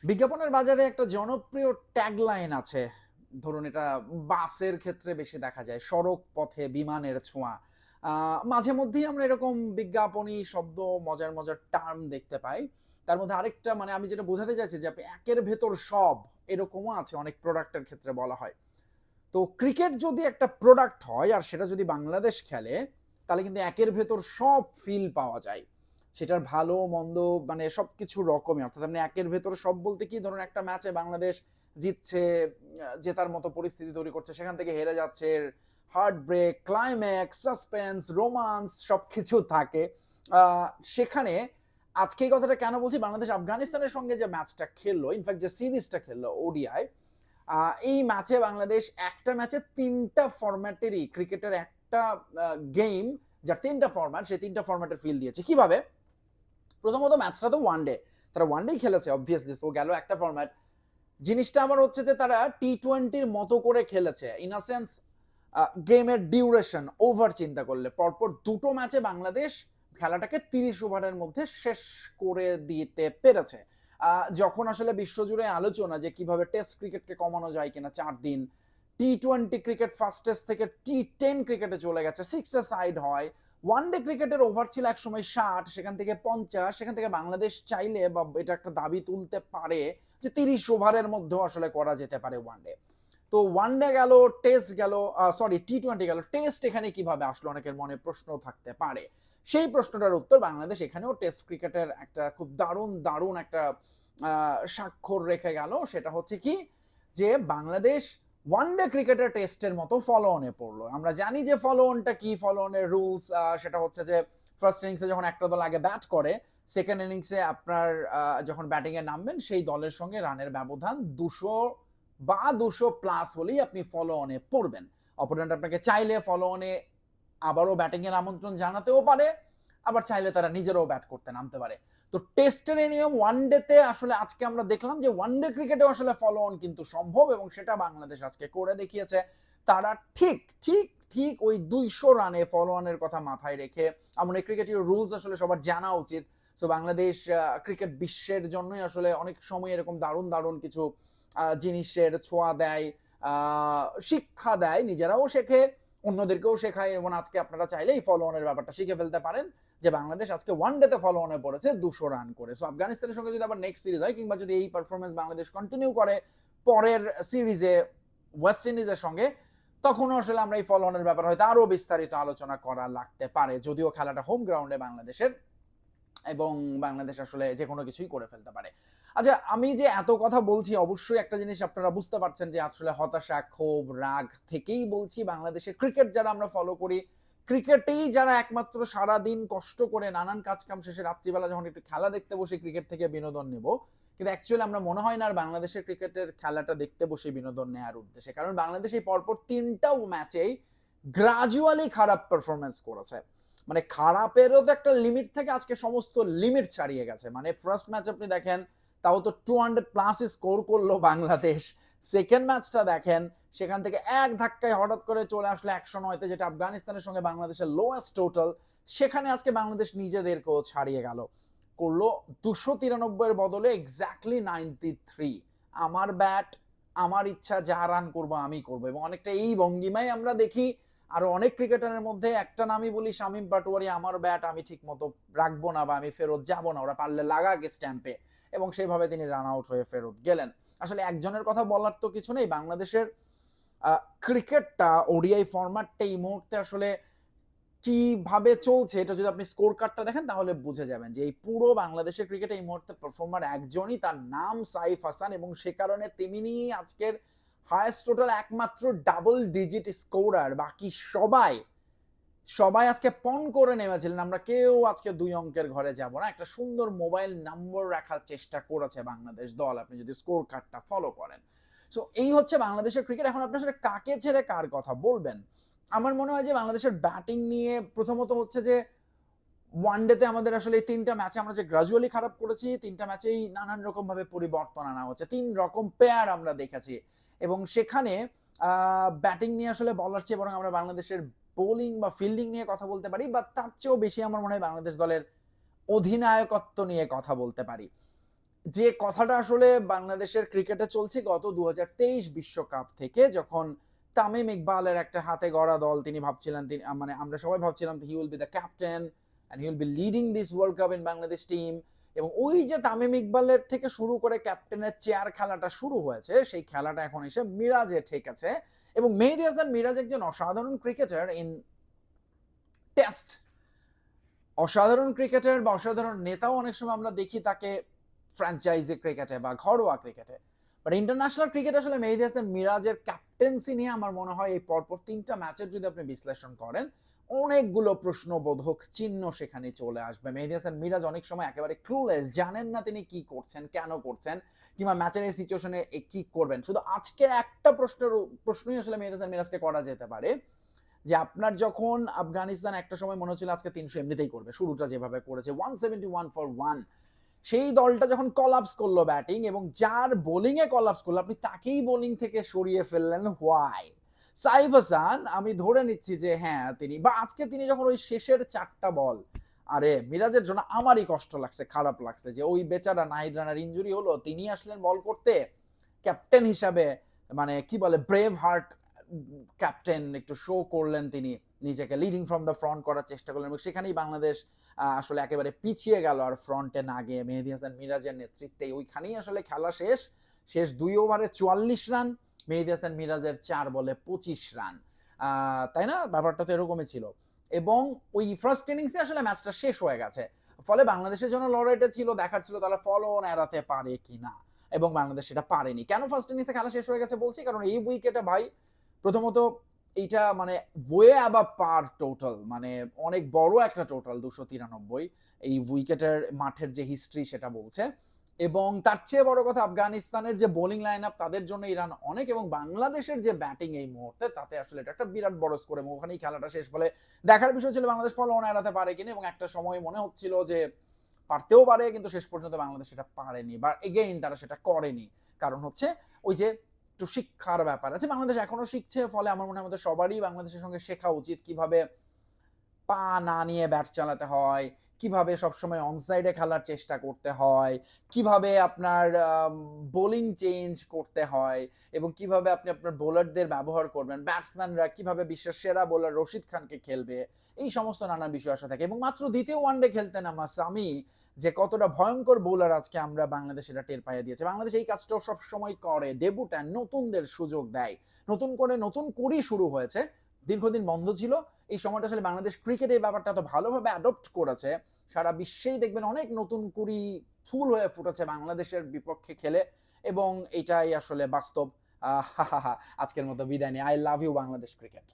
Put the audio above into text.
বিজ্ঞাপনের বাজারে একটা জনপ্রিয় ট্যাগলাইন আছে। ধরুন এটা, বাসের ক্ষেত্রে বেশি দেখা যায়, সড়ক পথে বিমানের ছোঁয়া। মাঝে মধ্যেই আমরা এরকম বিজ্ঞাপনী শব্দ, মজার মজার টার্ম দেখতে পাই। তার মধ্যে আরেকটা মানে আমি যেটা বোঝাতে চাইছি যে আপনি একের ভেতর সব এরকমও আছে, অনেক প্রোডাক্টের ক্ষেত্রে বলা হয়। তো ক্রিকেট যদি একটা প্রোডাক্ট হয়, আর সেটা যদি বাংলাদেশ খেলে, তাহলে কিন্তু একের ভেতর সব ফিল পাওয়া যায়। সেটার ভালো, মন্দ মানে সব কিছু রকমই। অর্থাৎ আপনি একের ভেতর সব বলতে কি, ধরুন একটা ম্যাচে বাংলাদেশ জিতছে জেতার মতো পরিস্থিতি তৈরি করছে, সেখান থেকে হেরে যাচ্ছে heart break climax suspense romance সব কিছু থাকে সেখানে আজকে এই কথাটা কেন বলছি? বাংলাদেশ আফগানিস্তানের সঙ্গে যে ম্যাচটা খেললো ইনফ্যাক্ট যে সিরিজটা খেললো ওডিআই এই ম্যাচে বাংলাদেশ একটা ম্যাচে তিনটা ফরম্যাটেরই ক্রিকেটের একটা গেম যার তিনটা ফরম্যাট সেই তিনটা ফরম্যাটের ফিল দিয়েছে। কীভাবে? প্রথমত ম্যাচটা তো ওয়ান ডে তারা ওয়ান ডেই খেলেছে অবভিয়াসলি তো গেল একটা ফর্ম্যাট জিনিসটা আমার হচ্ছে যে, তারা টি টোয়েন্টির মতো করে খেলেছে। ইন আ সেন্স গেমের ডিউরেশন ওভার চিন্তা করলে। পরপর দুটো ম্যাচে বাংলাদেশ খেলাটাকে তিরিশ ওভারের মধ্যে শেষ করে দিতে পেরেছে। যখন আসলে বিশ্বজুড়ে আলোচনা যে, কীভাবে টেস্ট ক্রিকেটকে কমানো যায় কিনা চার দিন T twenty cricket first test থেকে টি টেন ক্রিকেটে চলে গেছে। সিক্সে সাইড হয়। ওয়ান ডে ক্রিকেটের ওভার ছিল একসময় ষাট, সেখান থেকে পঞ্চাশ, সেখান থেকে বাংলাদেশ চাইলে বা এটা একটা দাবি তুলতে পারে যে তিরিশ ওভারের মধ্যেও আসলে করা যেতে পারে ওয়ান ডে তো ওয়ান ডে গেল টেস্ট গেল সরি টি টোয়েন্টি গেল। টেস্ট এখানে কীভাবে আসলো অনেকের মনে প্রশ্ন থাকতে পারে। সেই প্রশ্নটার উত্তর বাংলাদেশ এখানেও টেস্ট ক্রিকেটের একটা খুব দারুণ দারুণ একটা স্বাক্ষর রেখে গেল। সেটা হচ্ছে কি? যে বাংলাদেশ ওয়ান ডে ক্রিকেটের টেস্টের মতো ফলো অনে পড়ল। আমরা জানি যে ফলো অনটা কি? ফলো অনের রুলস সেটা হচ্ছে যে ফার্স্ট ইনিংসে যখন একটা দল আগে ব্যাট করে সেকেন্ড ইনিংসে আপনার যখন ব্যাটিংয়ে নামবেন, সেই দলের সঙ্গে রানের ব্যবধান দুশো বা দুশো প্লাস হলেই আপনি ফলো অনে পড়বেন। অপোনেন্ট আপনাকে চাইলে ফলো অনে আবারও ব্যাটিংয়ের আমন্ত্রণ জানাতেও পারে। আবার চাইলে তারা নিজেরাও ব্যাট করতে নামতে পারে। তো টেস্টের এই নিয়ম ওয়ান ডেতে আসলে আজকে আমরা দেখলাম যে ওয়ান ডে ক্রিকেটেও আসলে ফলো অন কিন্তু সম্ভব এবং সেটা বাংলাদেশ আজকে করে দেখিয়েছে। তারা ঠিক ঠিক ঠিক ওই দুইশো রানে ফলো অনের কথা মাথায় রেখে এই ক্রিকেটের রুলস আসলে সবার জানা উচিত। তো বাংলাদেশ ক্রিকেট বিশ্বের জন্যই আসলে অনেক সময় এরকম দারুণ দারুণ কিছু জিনিসের ছোঁয়া দেয় শিক্ষা দেয়, নিজেরাও শেখে, অন্যদেরকেও শেখায় এবং আজকে আপনারা চাইলে এই ফলো অনের ব্যাপারটা শিখে ফেলতে পারেন। যে বাংলাদেশ আজকে ওয়ান ডেতে ফলো অনে পড়েছে, দুশো রান করে। সো আফগানিস্তানের সঙ্গে যদি আবার নেক্সট সিরিজ হয়, কিংবা যদি এই পারফরমেন্স বাংলাদেশ কন্টিনিউ করে পরের সিরিজে ওয়েস্ট ইন্ডিজের সঙ্গে, তখনও আসলে আমরা এই ফলো অনের ব্যাপারে হয়তো আরও বিস্তারিত আলোচনা করা লাগতে পারে। যদিও খেলাটা হোম গ্রাউন্ডে বাংলাদেশের, এবং বাংলাদেশ আসলে যে কোনো কিছুই করে ফেলতে পারে। আচ্ছা আমি যে এত কথা বলছি, অবশ্যই একটা জিনিস আপনারা বুঝতে পারছেন যে আসলে হতাশা, ক্ষোভ, রাগ থেকেই বলছি, বাংলাদেশের ক্রিকেট যারা আমরা ফলো করি ক্রিকেটেই যারা একমাত্র সারা দিন কষ্ট করে নানান কাজ কাম শেষে রাত্রিবেলা যখন একটু খেলা দেখতে বসে ক্রিকেট থেকে বিনোদন নেব, কিন্তু অ্যাকচুয়ালি আমরা মনে হয় না আর বাংলাদেশের ক্রিকেটের খেলাটা দেখতে বসে বিনোদন নেওয়ার উদ্দেশ্যে। কারণ বাংলাদেশ এই পরপর তিনটাও ম্যাচেই গ্রাজুয়ালি খারাপ পারফরমেন্স করেছে। মানে খারাপেরও তো একটা লিমিট থেকে আজকে সমস্ত লিমিট ছাড়িয়ে গেছে। মানে ফার্স্ট ম্যাচ আপনি দেখেন, তাও তো টু হান্ড্রেড প্লাস স্কোর করল বাংলাদেশ। সেকেন্ড ম্যাচটা দেখেন, সেখান থেকে এক ধাক্কায় হঠাৎ করে চলে আসলো একশো নয়তে, যেটা আফগানিস্তানের সঙ্গে বাংলাদেশের লোয়েস্ট টোটাল সেখানে আজকে বাংলাদেশ নিজেদেরকেও ছাড়িয়ে গেল। করল দুশো তিরানব্বইয়ের বদলে এক্স্যাক্টলি নাইনটি থ্রি আমার ব্যাট আমার ইচ্ছা, যা রান করব আমি করব। এবং অনেকটা এই ভঙ্গিমাই আমরা দেখি। আরও অনেক ক্রিকেটারের মধ্যে একটা নামই বলি, শামীম পাটোয়ারি, আমার ব্যাট আমি ঠিক মতো রাখব না বা আমি ফেরত যাব না, ওরা পারলে লাগাকে স্ট্যাম্পে এবং সেইভাবে তিনি রান আউট হয়ে ফেরত গেলেন। আসলে একজনের কথা বলার তো কিছু নেই। বাংলাদেশের ক্রিকেটটা, ওডিআই ফরম্যাটটা এই মুহূর্তে আসলে কীভাবে চলছে, এটা যদি আপনি স্কোর কার্ডটা দেখেন, তাহলে বুঝে যাবেন যে এই পুরো বাংলাদেশের ক্রিকেটে এই মুহূর্তে পারফর্মার একজনই, তার নাম সাইফ হাসান এবং সে কারণে তেমনি আজকের হায়েস্ট টোটাল একমাত্র ডাবল ডিজিট স্কোরার বাকি সবাই সবাই আজকে পন করে নেমেছিলেন। আমরা কেউ আজকে দুই অঙ্কের ঘরে যাব না। একটা সুন্দর মোবাইল নম্বর রাখার চেষ্টা করেছে বাংলাদেশ দল। আপনি যদি স্কোর কার্ডটা ফলো করেন। সো এই হচ্ছে বাংলাদেশের ক্রিকেট এখন আপনি আসলে কাকে ছেড়ে কার কথা বলবেন? আমার মনে হয় যে বাংলাদেশের ব্যাটিং নিয়ে প্রথমত হচ্ছে যে ওয়ান ডেতে আমাদের আসলে এই তিনটা ম্যাচে আমরা যে গ্রাজুয়ালি খারাপ করেছি, তিনটা ম্যাচেই নানান রকম ভাবে পরিবর্তন আনা হচ্ছে। তিন রকম পেয়ার আমরা দেখেছি। এবং সেখানে ব্যাটিং নিয়ে আসলে বলার চেয়ে বরং আমরা বাংলাদেশের বোলিং বা ফিল্ডিং নিয়ে কথা বলতে পারি বা তার চেয়েও বেশি আমার মনে হয় বাংলাদেশ দলের অধিনায়কত্ব নিয়ে কথা বলতে পারি। যে কথাটা আসলে বাংলাদেশের ক্রিকেটে চলছে গত দু বিশ্বকাপ থেকে, যখন তামিম ইকবালের একটা হাতে গড়া দল তিনি ভাবছিলেন, তিনি মানে আমরা সবাই ভাবছিলাম he will be the captain and he will be leading this world cup in Bangladesh team এবং ওই যে তামিম ইকবালের থেকে শুরু করে ক্যাপ্টেনের চেয়ার খেলাটা শুরু হয়েছে, সেই খেলাটা এখন এসে মিরাজে ঠেকেছে। এবং মেহেদি হাসান মিরাজ একজন অসাধারণ ক্রিকেটার ইন টেস্ট অসাধারণ ক্রিকেটার বা অসাধারণ নেতাও অনেক সময় আমরা দেখি তাকে ফ্র্যাঞ্চাইজি ক্রিকেটে বা ঘরোয়া ক্রিকেটে। বাট ইন্টারন্যাশনাল ক্রিকেট আসলে মেহেদি হাসান মিরাজের ক্যাপ্টেন্সি নিয়ে আমার মনে হয় এই পরপর তিনটা ম্যাচের যদি আপনি বিশ্লেষণ করেন অনেকগুলো প্রশ্নবোধক চিহ্ন সেখানে চলে আসবে। মেহেদি হাসান, মিরাজ অনেক সময় একেবারে ক্লুলেস জানেন না তিনি কি করছেন, কেন করছেন, কিংবা ম্যাচের এই সিচুয়েশনে কি করবেন। শুধু আজকে একটা প্রশ্নের প্রশ্নই আসলে মেহেদি হাসান, মিরাজকে করা যেতে পারে যে আপনার যখন আফগানিস্তান একটা সময় মনে হচ্ছিল আজকে তিনশো এমনিতেই করবে, শুরুটা যেভাবে করেছে one seventy one for one সেই দলটা যখন কলাপস করল ব্যাটিং এবং যার বোলিং এ কলাপস করল, আপনি তাকেই বোলিং থেকে সরিয়ে ফেললেন। হোয়াই সাইফ হাসান আমি ধরে নিচ্ছি যে হ্যাঁ তিনি, বা আজকে তিনি যখন ওই শেষের চারটা বল, আরে মিরাজের জন্য আমারই কষ্ট লাগছে, খারাপ লাগছে যে ওই বেচারা নাহিদ রানার ইঞ্জুরি হলো, তিনি আসলেন বল করতে। ক্যাপ্টেন হিসাবে মানে কি বলে ব্রেভ হার্ট ক্যাপ্টেন একটু শো করলেন তিনি, নিজেকে লিডিং ফ্রম দ্য ফ্রন্ট করার চেষ্টা করলেন, এবং সেখানেই বাংলাদেশ আসলে একেবারে পিছিয়ে গেল আর ফ্রন্টে না গিয়ে মেহেদি হাসান মিরাজের নেতৃত্বে ওইখানেই আসলে খেলা শেষ শেষ দুই ওভারে চুয়াল্লিশ রান মেহেদি হাসান মিরাজের চার বলে পঁচিশ রান। তাই না? ব্যাপারটা তো এরকমই ছিল। এবং ওই ফার্স্ট ইনিংসে আসলে ম্যাচটা শেষ হয়ে গেছে। ফলে বাংলাদেশের জন্য লড়াইটা ছিল, দেখার ছিল তারা ফলো এড়াতে পারে কি না। এবং বাংলাদেশ সেটা পারেনি। কেন ফার্স্ট ইনিংসে খেলা শেষ হয়ে গেছে বলছি? কারণ এই উইকেটে ভাই, প্রথমত এইটা মানে ওয়ে আবার পার টোটাল মানে অনেক বড় একটা টোটাল দুশো তিরানব্বই। এই উইকেটের মাঠের যে হিস্ট্রি সেটা বলছে। এবং তার চেয়ে বড় কথা আফগানিস্তানের যে বোলিং লাইন আপ তাদের জন্য ইরান অনেক এবং বাংলাদেশের যে ব্যাটিং এই মুহূর্তে, তাতে আসলে এটা একটা বিরাট বড় স্কোর এবং ওখানেই খেলাটা শেষ। ফলে দেখার বিষয় ছিল বাংলাদেশ ফল অন এড়াতে পারে কিনা এবং একটা সময় মনে হচ্ছিল যে পারতেও পারে, কিন্তু শেষ পর্যন্ত বাংলাদেশ সেটা পারেনি। বা এগেইন তারা সেটা করেনি। কারণ হচ্ছে ওই যে একটু শিক্ষার ব্যাপার আছে। বাংলাদেশ এখনও শিখছে, ফলে আমার মনে হয় আমাদের সবারই বাংলাদেশের সঙ্গে শেখা উচিত কীভাবে পা না নিয়ে ব্যাট চালাতে হয়, কীভাবে সবসময় অনসাইডে খেলার চেষ্টা করতে হয়, কীভাবে আপনার বোলিং চেঞ্জ করতে হয় এবং কীভাবে আপনি আপনার বোলারদের ব্যবহার করবেন ব্যাটসম্যানরা কীভাবে বিশ্বের সেরা বোলার রশিদ খানকে খেলবে, এই সমস্ত নানান বিষয় আসা থাকে এবং মাত্র দ্বিতীয় ওয়ানডে খেলতেন আমার সামি যে কতটা ভয়ঙ্কর বোলার আজকে আমরা বাংলাদেশের টের পাইয়ে দিয়েছে। বাংলাদেশ এই কাজটাও সবসময় করে ডেবুট্যান নতুনদের সুযোগ দেয়। নতুন করে নতুন করেই শুরু হয়েছে, দীর্ঘদিন বন্ধ ছিল এই সময়টা আসলে বাংলাদেশ ক্রিকেটের ব্যাপারটা তো ভালোভাবে অ্যাডপ্ট করেছে, সারা বিশ্বেই দেখবেন অনেক নতুন কুড়ি ফুল হয়ে ফুটেছে বাংলাদেশের বিপক্ষে খেলে এবং এটাই আসলে বাস্তব। আজকের মতো বিদায় নিয়ে I love you Bangladesh cricket